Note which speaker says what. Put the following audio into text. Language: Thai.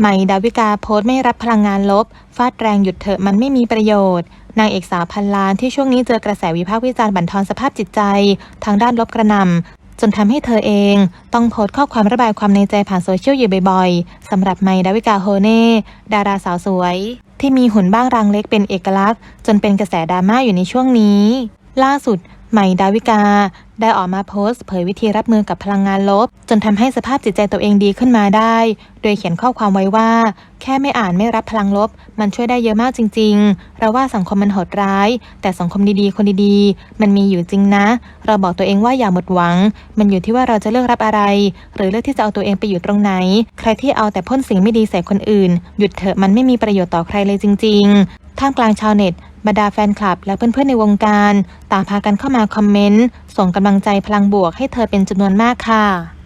Speaker 1: ใหม่ดาวิกาโพสต์ไม่รับพลังงานลบ ฟาดแรงหยุดเถอะมันไม่มีประโยชน์ นางเอกสาวพันล้านที่ช่วงนี้เจอกระแสวิพากษ์วิจารณ์บั่นทอนสภาพจิตใจ ทางด้านลบกระนำจนทำให้เธอเอง ต้องโพสต์ข้อความระบายความในใจผ่านโซเชียลอยู่บ่อยๆสำหรับไมดาวิกาโฮเน่ดาราสาวสวย ที่มีหุ่นบ้างรางเล็กเป็นเอกลักษณ์ จนเป็นกระแสดราม่าอยู่ในช่วงนี้ ล่าสุด ใหม่ดาวิกา ได้ออกมาโพสต์เผยวิธีรับมือกับพลังงานลบ จนทำให้สภาพจิตใจตัวเองดีขึ้นมาได้ โดยเขียนข้อความไว้ว่า แค่ไม่อ่านไม่รับพลังลบ มันช่วยได้เยอะมากจริง ๆ เราว่าสังคมมันโหดร้าย แต่สังคมดีๆ คนดีๆ มันมีอยู่จริงนะ เราบอกตัวเองว่าอย่าหมดหวัง มันอยู่ที่ว่าเราจะเลือกรับอะไร หรือเลือกที่จะเอาตัวเองไปอยู่ตรงไหน ใครที่เอาแต่พ่นสิ่งไม่ดีใส่คนอื่น หยุดเถอะมันไม่มีประโยชน์ต่อใครเลยจริง ๆ ท่ามกลางชาวเน็ต บรรดาแฟนคลับและเพื่อนๆในวงการ ต่างพากันเข้ามาคอมเมนต์ ส่งกำลังใจพลังบวกให้เธอเป็นจำนวนมากค่ะ